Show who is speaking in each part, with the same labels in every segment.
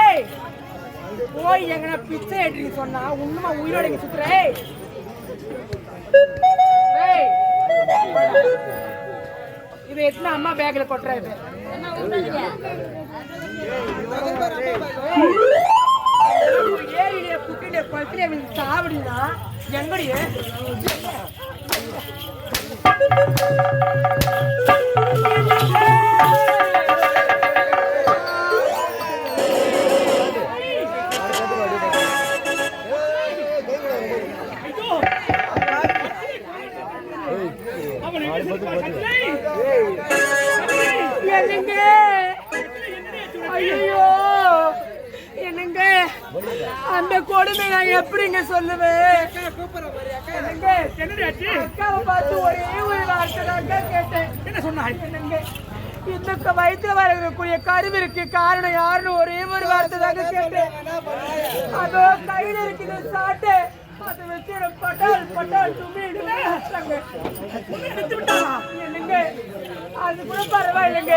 Speaker 1: ஏய் போய் எங்கன பிச்சை எடுறீங்க சொன்னா உண்மை உயிரோட இங்க சுத்துற? இது எத்தனை அம்மா பேக்ல கொட்டுற இது ஏரியில சாவடினா எங்கடி? என்னங்க? ஐயோ என்னங்க? அந்த கொடுமை நான் எப்படிங்க சொல்லுவேன்? என்னங்க? அக்காவை பார்த்து ஒரே ஒரு வார்த்தை தாங்க கேட்டேன்.
Speaker 2: என்ன சொன்னாய்
Speaker 1: என்னங்க? இந்த வயிற்றுல வரக்கூடிய கருவிற்கு காரணம் யாருன்னு ஒரே ஒரு வார்த்தை தாங்க கேட்டேன். அதோ கையில இருக்குது சாட்டு. பட்டால் பட்டால் தும்மி எடுத்தாங்க என்னங்க அது கூட பரவாயில்லைங்க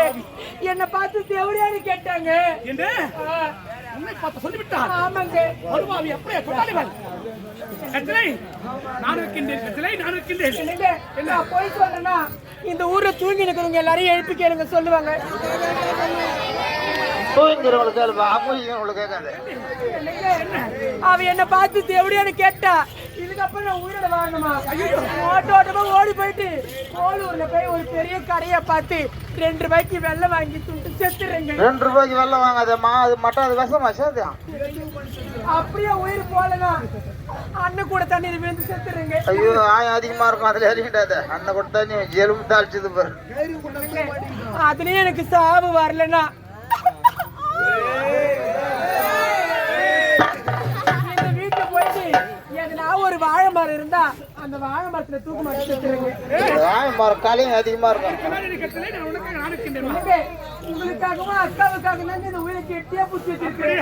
Speaker 1: என்னை பார்த்து தேவடியான்னு கேட்டாங்க.
Speaker 2: என்று
Speaker 1: ஆ,
Speaker 2: உன்னை பார்த்து
Speaker 1: ஆமாங்க.
Speaker 2: வருவாவி அப்படியே கொண்டாடுவாள் கத்திரை நான் இருக்கின்றேன் கத்திரை நான் இருக்கின்றேன்.
Speaker 1: என்னங்க? நான் போய் சொல்றேன்னா இந்த ஊர்ல தூங்கி நிக்கிறவங்க எல்லாரையும் எழுப்பி கேளுங்க சொல்லுவாங்க.
Speaker 3: தூங்கிறவங்களுக்கு கேளுப்பா அப்போங்களுக்கு கேட்காது
Speaker 1: அவ என்ன பார்த்து தேவடியான்னு கேட்டா இதுக்கப்புறம் நான் உயிரோட வாழணுமா? ஓட்ட ஓட்டமா ஓடி போயிட்டு கோலூர்ல போய் ஒரு பெரிய கடையை பார்த்து ரெண்டு ரூபாய்க்கு வெள்ளம் வாங்கி துண்டு செத்துறேங்க.
Speaker 3: ரெண்டு ரூபாய்க்கு வெள்ளம் வாங்காதம்மா அது மட்டும் அது விஷமா
Speaker 1: அப்படியே உயிர் போலனா அண்ணன் கூட தண்ணீர் விழுந்து செத்துறேங்க.
Speaker 3: ஐயோ ஆயம் அதிகமா இருக்கும் அதுல இறங்கிட்டாத அண்ணன் நீ எலும்பு தாளிச்சது பாரு.
Speaker 1: அதுலயும் எனக்கு சாவு வரலனா ஒரு வாழை மரம் இருந்தா அந்த வாழை மரத்துல தூக்கு மாட்டி செத்துறேங்க
Speaker 3: ஆயம் மரம் கலையும் அதிகமா இருக்கும்.
Speaker 1: உங்களுக்காகவும் அக்காவுக்காக தாங்க இந்த உயிரை கெட்டியா புடிச்சு
Speaker 2: கத்திரை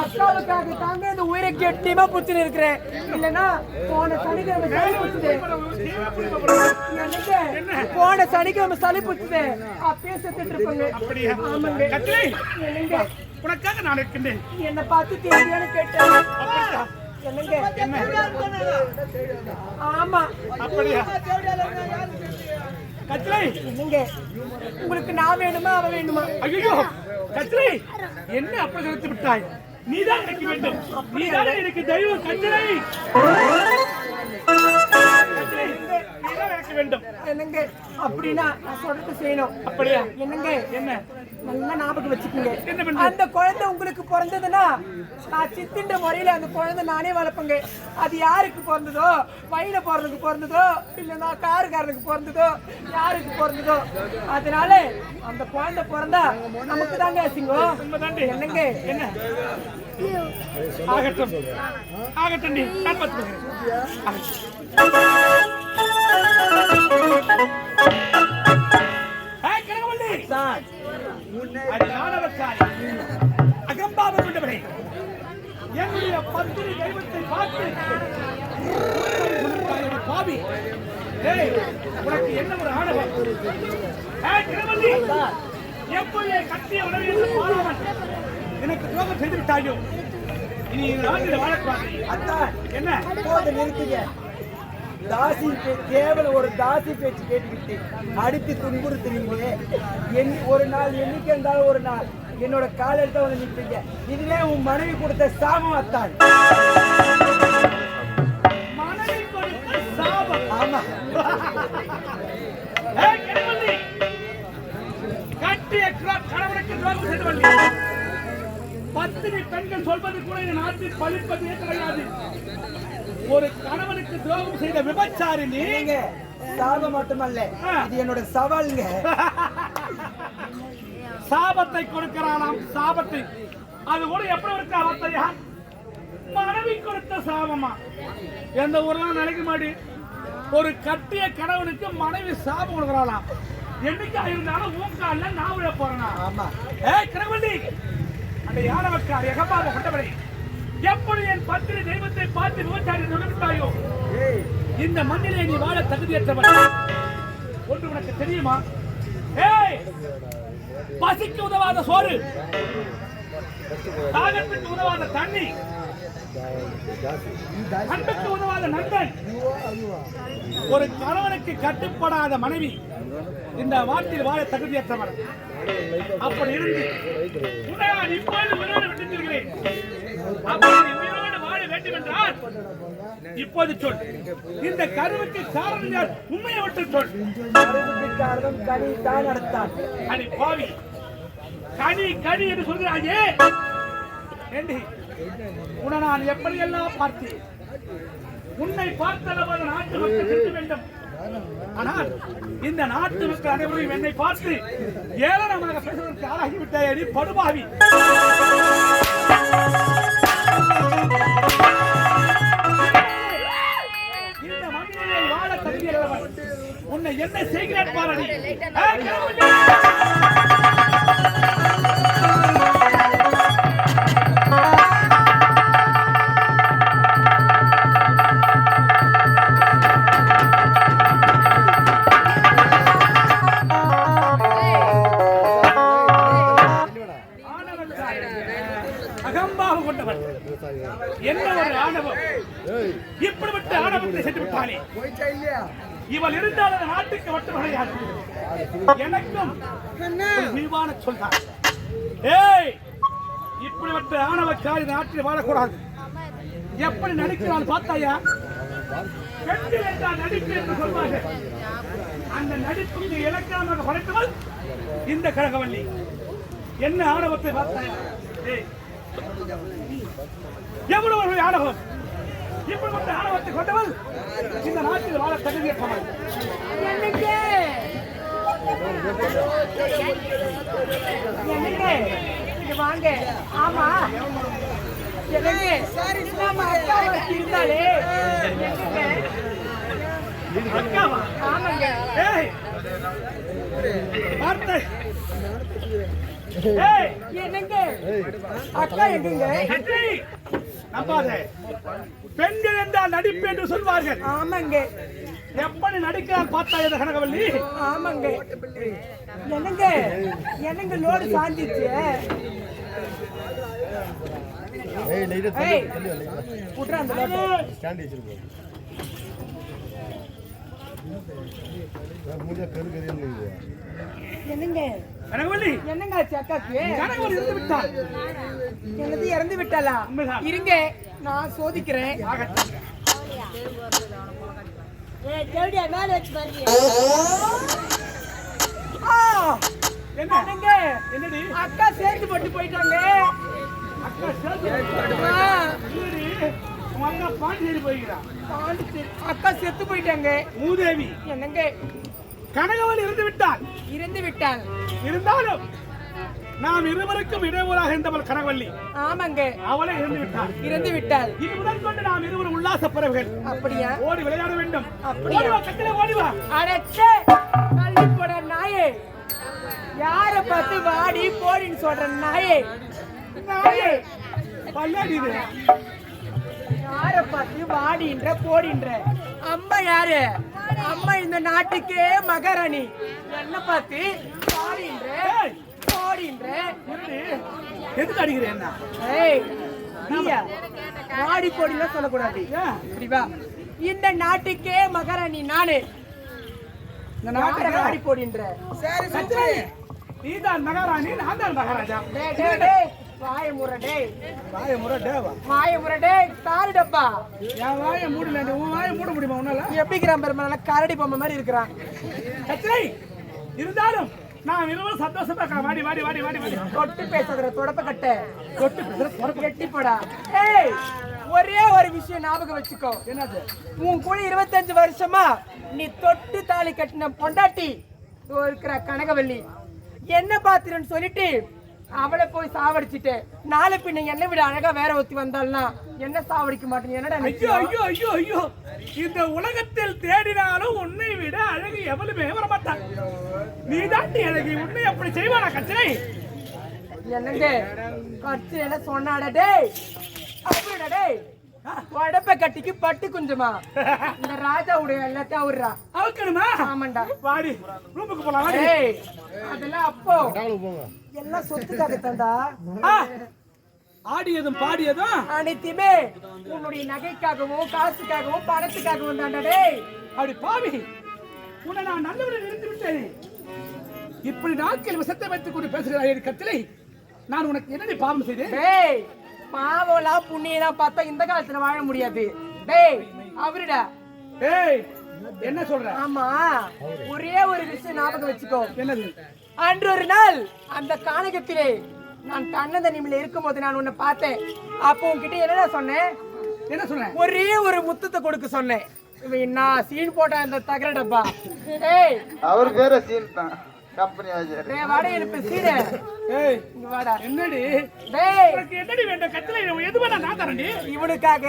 Speaker 1: அக்காவுக்காக தாங்க இந்த உயிரை கெட்டியமா புடிச்சுன்னு இருக்கிறேன். இல்லைன்னா போன சனிக்கிழமை சளி புடிச்சுது போன சனிக்கிழமை சளி புடிச்சுது அப்பயே செத்துட்டு இருப்பாங்க. ஆமாங்க.
Speaker 2: உனக்காக நான் இருக்கின்றேன்
Speaker 1: என்ன பார்த்து தேவையான கேட்டேன். ஆமா.
Speaker 2: அப்படியா? கத்திரை
Speaker 1: என்னங்க? உங்களுக்கு நான் வேணுமா அவ வேணுமா?
Speaker 2: ஐயோ கத்திரை என்ன அப்படி நிறுத்தி விட்டாய்? நீதான் எனக்கு வேண்டும். நீதான் எனக்கு தெய்வம் கத்திரை எனக்கு வேண்டும்.
Speaker 1: என்னங்க? அப்படின்னா நான் சொல்றது செய்யணும்.
Speaker 2: அப்படியா?
Speaker 1: என்னங்க?
Speaker 2: என்ன?
Speaker 1: நல்லா ஞாபகம் வச்சுக்கோங்க? அந்த குழந்தை உங்களுக்கு பிறந்ததுன்னா நான் சித்தின்ற முறையில அந்த குழந்தை நானே வளர்ப்பேங்க. அது யாருக்கு பிறந்ததோ வயல பிறந்ததுக்கு பிறந்ததோ இல்லைன்னா காருக்காரனுக்கு பிறந்ததோ யாருக்கு பிறந்ததோ. அதனால அந்த குழந்தை பிறந்தா நமக்கு தாங்க
Speaker 2: உண்மைதாண்டி.
Speaker 1: என்னங்க?
Speaker 2: என்ன? ஆகட்டும். ஆகட்டும் நீ அகம்பாவம் கொண்டவளே, என்னுடைய பத்தினி தெய்வத்தை பார்த்து பாவி. உனக்கு என்ன ஒரு ஆணவம்! எப்போது உணவை பாராமல் எனக்கு துரோகம் செய்து விட்டாயோ? இனி நாட்டில் வாழக்கூடாது. என்ன?
Speaker 4: போதை நிறுத்துங்க. தாசி கேவலம் ஒரு தாசி பேச்சு கேட்டுக்கிட்டு அடித்து துன்புறுத்துறீங்களே. என் ஒரு நாள் என்னைக்கு இருந்தாலும் ஒரு நாள். என்னோட கால எடுத்த வந்து நிற்பீங்க. இதுவே உன் மனைவி கொடுத்த சாபம். அத்தான் ஆமா!
Speaker 2: கட்டிய கணவனுக்கு துரோகம். பத்தினி பெண்கள் சொல்வது கூட இந்த நாட்டில் பழிப்பதே கிடையாது ஒரு கணவனுக்கு துரோகம் செய்த விபச்சாரி
Speaker 4: நீங்க சாபம் மட்டுமல்ல. இது என்னோட சவால்ங்க.
Speaker 2: சாபத்தை கொடுக்கிறானாம். சாபத்தை. அது கூட எப்படி இருக்கா வார்த்தையா மனைவி கொடுத்த சாபமா? எந்த ஊர்லாம் நினைக்க மாட்டி ஒரு கட்டிய கணவனுக்கு மனைவி சாபம் கொடுக்குறாளாம். என்னைக்கா இருந்தாலும் காலில் நான் விழ போறேனா?
Speaker 4: ஆமா.
Speaker 2: ஏய் கிரவள்ளி அந்த யானவக்கார் எகப்பாக கொண்டவரே எப்படி என் பத்திரி தெய்வத்தை பார்த்து விவசாயி சொல்லிவிட்டாயோ இந்த மண்ணிலே நீ வாழ தகுதியற்றவன். ஒன்று உனக்கு தெரியுமா? ஏய் பசிக்கு உதவாத சோறு. தாகத்துக்கு உதவாத தண்ணி. அன்புக்கு உதவாத நண்பன். ஒரு கணவனுக்கு கட்டுப்படாத மனைவி. இந்த வாட்டில் வாழ தகுதியற்றவர் அப்படி இருந்து இப்பொழுது உயிரோடு விட்டுத்திருக்கிறேன் அப்படி உயிரோடு வாழ வேண்டும் என்றால் இப்போது சொல். இந்த கருவுக்கு காரணம் யார்? உண்மையை விட்டு சொல்.
Speaker 4: காரணம் கனி தான் நடத்தான்.
Speaker 2: அடி பாவி. கனி கனி என்று சொல்கிறாயே. ஏண்டி? உன்னை நான் எப்படியெல்லாம் பார்த்தேன்? உன்னை பார்த்தளவு நாட்டு மக்கள் திட்ட வேண்டும். ஆனால் இந்த நாட்டு மக்கள் அனைவரும் என்னை பார்த்து ஏளனமாக பேசுவதற்கு ஆளாகிவிட்டாயடி படுபாவி. என்ன செய்கிறேன் பாரடி விரிவான சொல்தான் ஏய் இப்படிப்பட்ட ஆணவக்காரி நாட்டில் வாழக்கூடாது. எப்படி நடிக்கிறாள் பார்த்தாயா? பெண்கள் என்றால் நடிப்பு என்று சொல்வார்கள். அந்த நடிப்புக்கு இலக்கணமாக படைத்தவள் இந்த கழகவள்ளி என்ன ஆணவத்தை பார்த்தாயா? எவ்வளவு ஒரு ஆணவம்? இப்படிப்பட்ட ஆணவத்தை கொண்டவள் இந்த நாட்டில் வாழ தகுதியற்றவள்.
Speaker 1: என்னங்க இது வாங்க ஆமா நம்ம அக்கா ஆமாங்க
Speaker 2: வார்த்தை ஏய்
Speaker 1: அக்கா
Speaker 2: பெண்கள் என்றால் நடிப்பு என்று சொல்வார்கள்
Speaker 1: ஆமாங்க.
Speaker 2: எப்படி நடிக்கிறார் பார்த்தா இந்த கனகவல்லி?
Speaker 1: ஆமாங்க. என்னங்க? என்னங்க லோடு சாஞ்சிச்சு? என்னங்க?
Speaker 2: கனகவல்லி.
Speaker 1: என்னங்க அக்காக்கு?
Speaker 2: கனகவல்லி இருந்து விட்டாள்
Speaker 1: என்னது இறந்து விட்டாளா. இருங்க நான் சோதிக்கிறேன்.
Speaker 2: ஆகட்டும்.
Speaker 1: ஆ!
Speaker 2: என்ன
Speaker 1: என்னங்க?
Speaker 2: என்னடி?
Speaker 1: அக்கா சேர்ந்து போட்டு போயிட்டாங்க.
Speaker 2: அக்கா சேர்த்து அக்கா பாண்டியேரி போய்கிறான்
Speaker 1: பாண்டிச்சேரி. அக்கா செத்து போயிட்டாங்க.
Speaker 2: மூதேவி.
Speaker 1: என்னங்க?
Speaker 2: கனகவல்லி இருந்து விட்டாள்
Speaker 1: இறந்து விட்டாள்
Speaker 2: இருந்தாலும் நாம் இருவருக்கும் இடையூறாக இருந்தவள் கனகவல்லி
Speaker 1: ஆமாங்க.
Speaker 2: அவளே இருந்து விட்டாள்
Speaker 1: இறந்து விட்டாள்.
Speaker 2: இது முதல் கொண்டு நாம் இருவரும் உல்லாச பறவைகள்.
Speaker 1: அப்படியா?
Speaker 2: ஓடி விளையாட வேண்டும்.
Speaker 1: அப்படியா?
Speaker 2: கட்டில ஓடி வா
Speaker 1: அடச்சே! தள்ளி போட நாயே. யார பார்த்து வாடி போடின்னு சொல்ற நாயே? நாயே
Speaker 2: பல்லாடி இது.
Speaker 1: யார பார்த்து வாடின்ற போடின்ற? அம்மா யாரு? அம்மா இந்த நாட்டுக்கே மகாராணி. என்ன பார்த்து?
Speaker 2: எதுக்கு அடிக்கிறேன்
Speaker 1: ஏய் நீயா? வாடி போடிலாம் சொல்லக்கூடாது இந்த நாட்டுக்கே மகாராணி நானு.
Speaker 2: இந்த
Speaker 1: நாட்டை
Speaker 2: நாட்டுக்கு
Speaker 1: வாடி போடின்ற
Speaker 2: சத்ரி, நீதான் மகாராணி நான் தான் மகாராஜா.
Speaker 1: வாய முறை டேய்
Speaker 2: வாய முறை டேவா
Speaker 1: வாய காரு டப்பா
Speaker 2: என் வாயை மூடல உன் வாயை மூட முடியுமா உன்னால?
Speaker 1: எப்படிக்கிறான் பெருமை நல்லா கரடி பொம்மை மாதிரி இருக்கிறான்.
Speaker 2: இருந்தாலும் நான் இருவரும் சந்தோஷமா வாடி வாடி வாடி வாடி வாடி.
Speaker 1: தொட்டு பேசுகிற தொடப்ப கட்ட.
Speaker 2: தொட்டு பேசுற தொடப்ப
Speaker 1: கட்டி போடா. ஏய் ஒரே ஒரு விஷயம் ஞாபகம் வச்சுக்கோ.
Speaker 2: என்னது?
Speaker 1: உன் கூட இருபத்தஞ்சு வருஷமா நீ தொட்டு தாலி கட்டின பொண்டாட்டி. இருக்கிற கனகவல்லி என்ன பாத்திரன்னு சொல்லிட்டு அவளை போய் சாவடிச்சிட்டு நாளை பின்ன என்னை விட அழகா வேற ஒருத்தி வந்தாள்னா என்ன சாவடிக்க மாட்டேங்க என்னடா
Speaker 2: ஐயோ? ஐயோ ஐயோ ஐயோ. இந்த உலகத்தில் தேடினாலும் உன்னை விட அழகு எவளுமே வரமாட்டான் நீ தாண்டி அழகு உன்னை அப்படி செய்வானா கச்சனை
Speaker 1: என்னங்க? கட்சி என்ன சொன்னாடா டேய். அப்படிடா டேய். உடப்ப கட்டிக்கு பட்டு குஞ்சமா. இந்த ராஜாவுடைய எல்லாத்தையும் அவர்றா.
Speaker 2: அவுக்கணுமா
Speaker 1: ஆமாண்டா.
Speaker 2: வாடி ரூமுக்கு போலாம்
Speaker 1: ஏய் அதெல்லாம் அப்போ. எல்லாம் சொத்துக்காக தந்தா
Speaker 2: ஆடியதும் பாடியதும்
Speaker 1: அனைத்துமே உன்னுடைய நகைக்காகவும் காசுக்காகவும் பணத்துக்காகவும் தாண்டா டேய்.
Speaker 2: அப்படி பாவி. உன்னை நான் நல்லவரை நிறுத்தி விட்டேன். இப்படி நாட்கள் விஷத்தை வைத்துக் கொண்டு பேசுகிறாய் என் கத்திலை நான் உனக்கு என்னடி பாவம் செய்தேன்?
Speaker 1: பாவம்லாம் புண்ணியெல்லாம் பார்த்தா இந்த காலத்துல வாழ முடியாது. டேய் அவருடா.
Speaker 2: ஏய் என்ன சொல்ற?
Speaker 1: ஆமா ஒரே ஒரு விஷயம் ஞாபகம் வச்சுக்கோ.
Speaker 2: என்னது?
Speaker 1: அன்று ஒரு நாள் அந்த கானகத்திலே நான் கண்ணந்தனிமில இருக்கும்போது நான் உன்னை பார்த்தேன். அப்போ உன்கிட்ட என்னடா சொன்னேன்?
Speaker 2: என்ன சொன்ன?
Speaker 1: ஒரே ஒரு முத்தத்தை கொடுக்க சொன்னேன். இவன் என்ன சீன் போட்டான் இந்த தகர டப்பா. ஏய்.
Speaker 3: அவர் பேர சீன் தான். கம்பெனி வச்சாரு
Speaker 1: டேய் வாடா எனக்கு சீனு
Speaker 2: ஏய்
Speaker 1: இங்க வாடா.
Speaker 2: என்னடி?
Speaker 1: டேய்.
Speaker 2: உனக்கு என்னடி வேண்ட கத்திலை எது வேணா நான் தரேன்டி?
Speaker 1: இவனுக்காக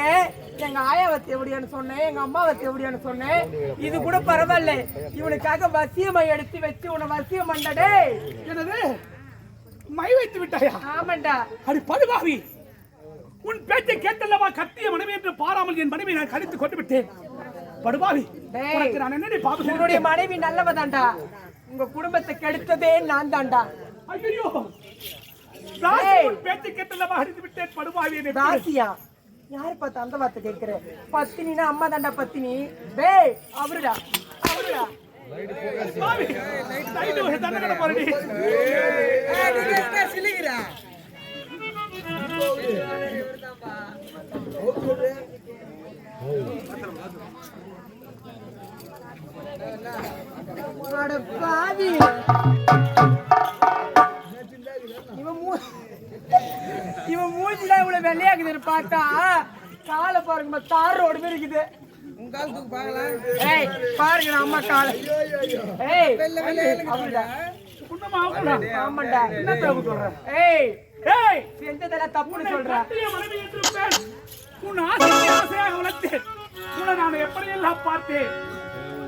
Speaker 1: எங்க ஆயாவத்தை எப்படியான்னு சொன்னேன் எங்க அம்மாவத்தை எப்படியான்னு சொன்னேன். இது கூட பரவாயில்ல. இவனுக்காக வசியமை எடுத்து வச்சு உன்னை வசியம் பண்ணடே
Speaker 2: என்னது? மை வைத்து விட்டாயா?
Speaker 1: ஆமாண்டா.
Speaker 2: அடி படுபாவி. உன் பேச்சை கேட்டல்லவா கத்திய மனைவி என்று பாராமல் என் மனைவி நான் கடித்து கொண்டு விட்டேன். படுபாவி
Speaker 1: டேய்.
Speaker 2: உனக்கு நான் என்னடி பாவம்
Speaker 1: உன்னுடைய மனைவி நல்லவதாண்டா. உங்க குடும்பத்தை கெடுத்ததே நான் தாண்டா
Speaker 2: ஐயோ பேச்சை கேட்டல்லவா அடித்து விட்டேன் விட்டு.
Speaker 1: ராசியா? யாரு பார்த்து அந்த வார்த்தை கேட்கிற? பத்தினினா அம்மா தாண்டா பத்தினி. டேய் அவருடா. அவருடா.
Speaker 2: பாவி
Speaker 1: பாவி இவன் மூ இவன் மூஞ்சிலாம் இவ்வளவு வெள்ளையாக்குது பார்த்தா. காலை பாருங்க தார் ரோடு மாதிரி இருக்குது. ஏய் பாருங்க அம்மா காலை. ஆமாண்டா.
Speaker 2: என்ன தப்பு சொல்ற?
Speaker 1: ஏய்
Speaker 2: ஏய்
Speaker 1: செஞ்சதெல்லாம் தப்புன்னு சொல்ற?
Speaker 2: கட்டிய மனைவி என்று பேர். உன் ஆசையை ஆசையாக வளர்த்தேன். உன்னை நான் எப்படியெல்லாம் பார்த்தேன்?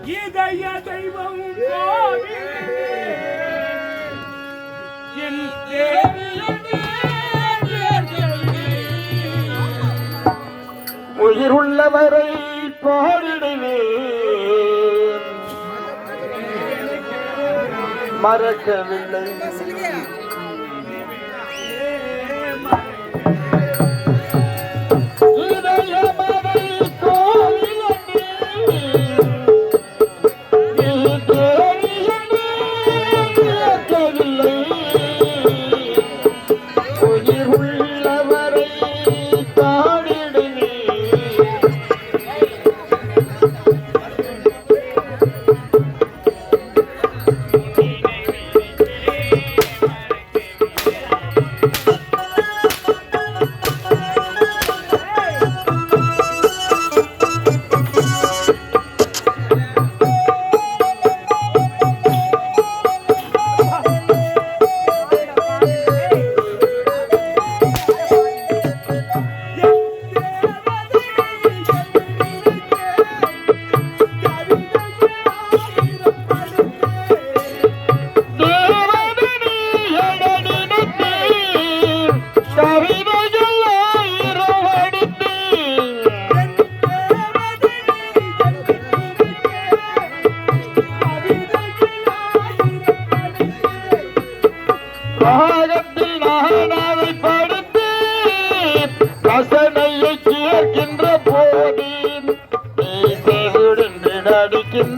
Speaker 2: இதய தெய்வம் கோவிலே. என் தேவியனே
Speaker 3: உயிர் உள்ளவரை பாடிடுவேன் மறக்கவில்லை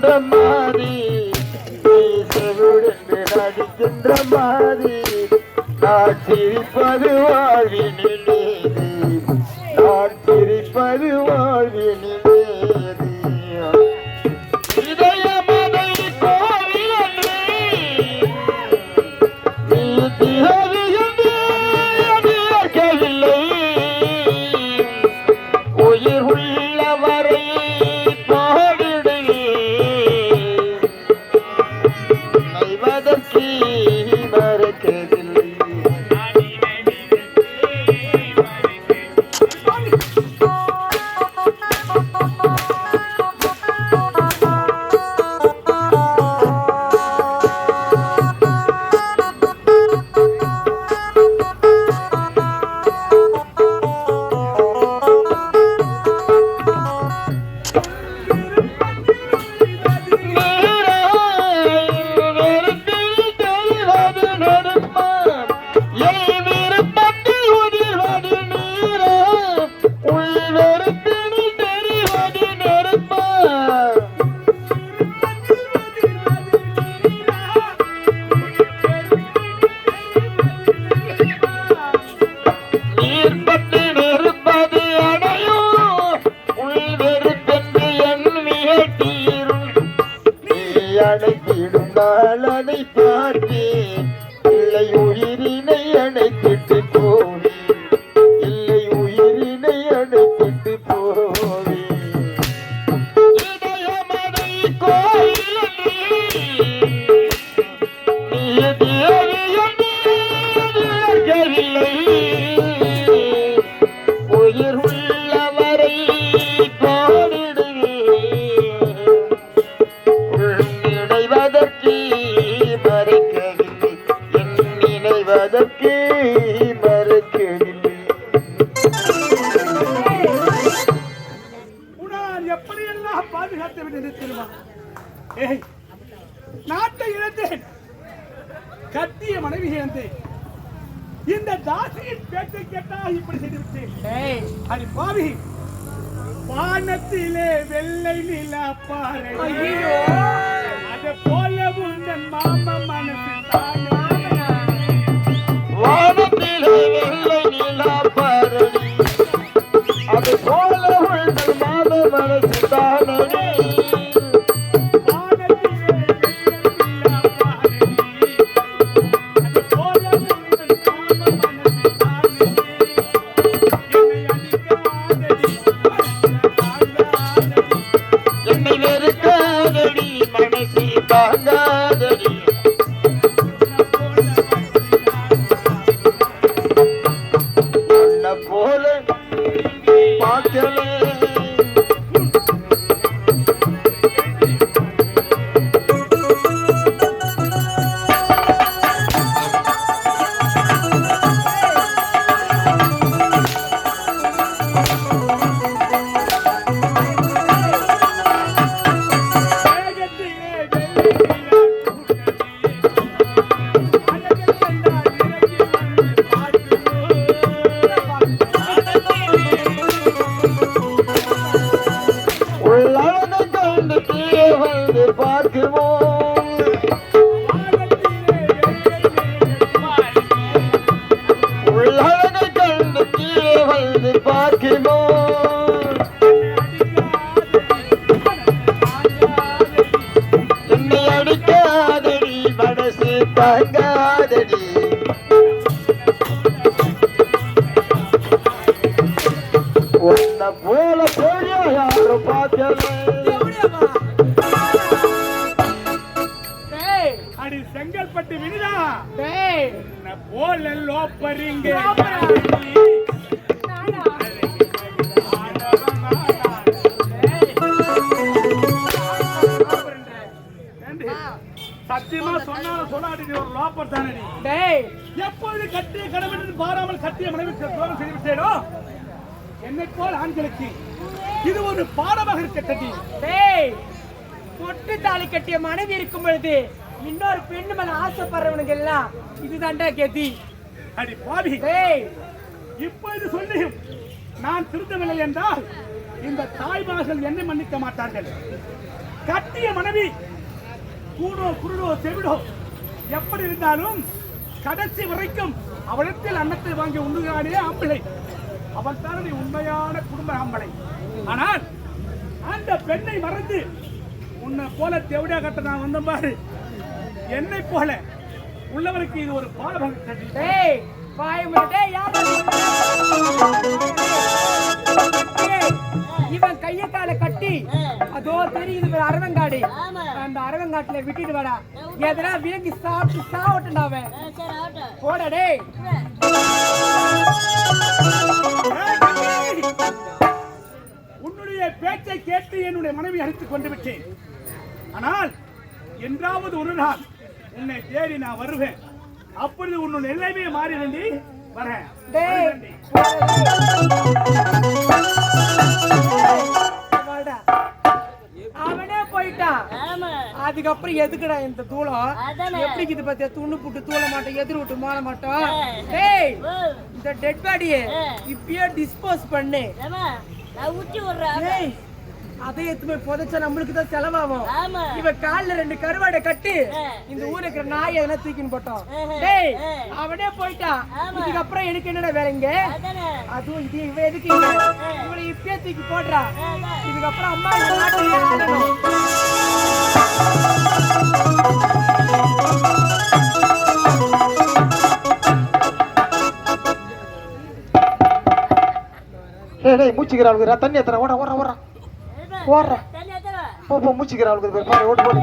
Speaker 3: அடிக்கின்ற மாறி நீ செவிடென்று மாறி நான் சிரிப்பது வாழ்வினிலே.
Speaker 2: கட்டிய மனைவி இழந்தேன் இந்த தாசியின் பேச்சை கேட்டா இப்படி செய்து விட்டேன்
Speaker 1: ஏய்.
Speaker 2: அடி பாவி. வானத்திலே வெள்ளை நிலா பாறை.
Speaker 1: ஐயோ.
Speaker 2: அது போல உந்தன் மாம மனசு தானே
Speaker 3: வானத்திலே
Speaker 2: லோப்பரிங்க.
Speaker 1: நானா?
Speaker 2: சத்தியமா சொன்னாலும் சொல்லாடி நீ ஒரு லோப்பர் தானே நீ.
Speaker 1: டேய்.
Speaker 2: எப்பொழுது கட்டிய கணவன் பாராமல் கட்டிய மனைவி துரோகம் செய்து விட்டேனோ? என்னை போல் ஆண்களுக்கு. இது ஒரு பாடமாக இருக்கட்டடி
Speaker 1: டேய். பொட்டு தாலி கட்டிய மனைவி இருக்கும் பொழுது இன்னொரு பெண்ணு மேல ஆசைப்படுறவனுங்க எல்லாம் இதுதான்டா கதி.
Speaker 2: அடி பாவி.
Speaker 1: டேய்.
Speaker 2: இப்பொழுது சொல்லியும் நான் திருத்தவில்லை என்றால் இந்த தாய்மார்கள் என்னை மன்னிக்க மாட்டார்கள். கட்டிய மனைவி கூடோ குருடோ செவிடோ எப்படி இருந்தாலும் கடைசி வரைக்கும் அவளிடத்தில் அன்னத்தை வாங்கி உண்ணுகிறானே ஆம்பிளை. அவன் நீ உண்மையான குடும்ப ஆம்பளை. ஆனால் அந்த பெண்ணை மறந்து உன்னை போல தேவடியா கட்ட நான் வந்த பாரு. என்னை போல உள்ளவருக்கு இது ஒரு பாடமாக
Speaker 1: டேய் பாய் டேய் யார் டேய், இவன் கைய கால கட்டி அதோ தெரியுது அரவங்காடு. அந்த அரவங்காட்டுல விட்டுட்டு வாடா. எதனா விலங்கி சாப்பிட்டு சாவட்டுண்டா அவன். போடா டேய்.
Speaker 2: உன்னுடைய பேச்சை கேட்டு என்னுடைய மனைவி அழைத்துக் கொண்டு விட்டேன். ஆனால் என்றாவது ஒரு நாள் உன்னை தேடி நான் வருவேன். அப்பொழுது உன்னுடைய நிலைமையை மாறி வேண்டி வரேன்.
Speaker 1: அவனே போயிட்டான் அதுக்கப்புறம் எதுக்குடா இந்த தூளம்? எப்படி இது பத்தியா? துண்ணு புட்டு தூள மாட்டோம் எதிர் விட்டு மாற மாட்டோம் டேய் இந்த டெட் பாடியை இப்பயே டிஸ்போஸ் பண்ணு.
Speaker 5: நான் ஊட்டி விடுறேன்.
Speaker 1: டேய் அதை எடுத்து போய் புதைச்சா நம்மளுக்கு தான் செலவாகும். இவன் கால்ல ரெண்டு கருவாடை கட்டி இந்த ஊர்ல இருக்கிற நாய் எதனா தூக்கின்னு போட்டோம். டேய் அவனே போயிட்டான் இதுக்கப்புறம் எனக்கு என்னடா வேலை இங்க?
Speaker 5: அதானே.
Speaker 1: அதுவும் இது இவன் எதுக்கு இங்க? இவனை இப்பயே தூக்கி போடுறா. இதுக்கப்புறம் அம்மா இந்த.
Speaker 3: டேய் டேய் மூச்சுக்கிறாளுக்கு தண்ணி எத்தனை ஓட ஓட ஓடுறா ஓடுறா
Speaker 5: போ எத்தனை
Speaker 3: போ போ மூச்சுக்கிறாளுக்கு பாரு ஓட்டு போடு.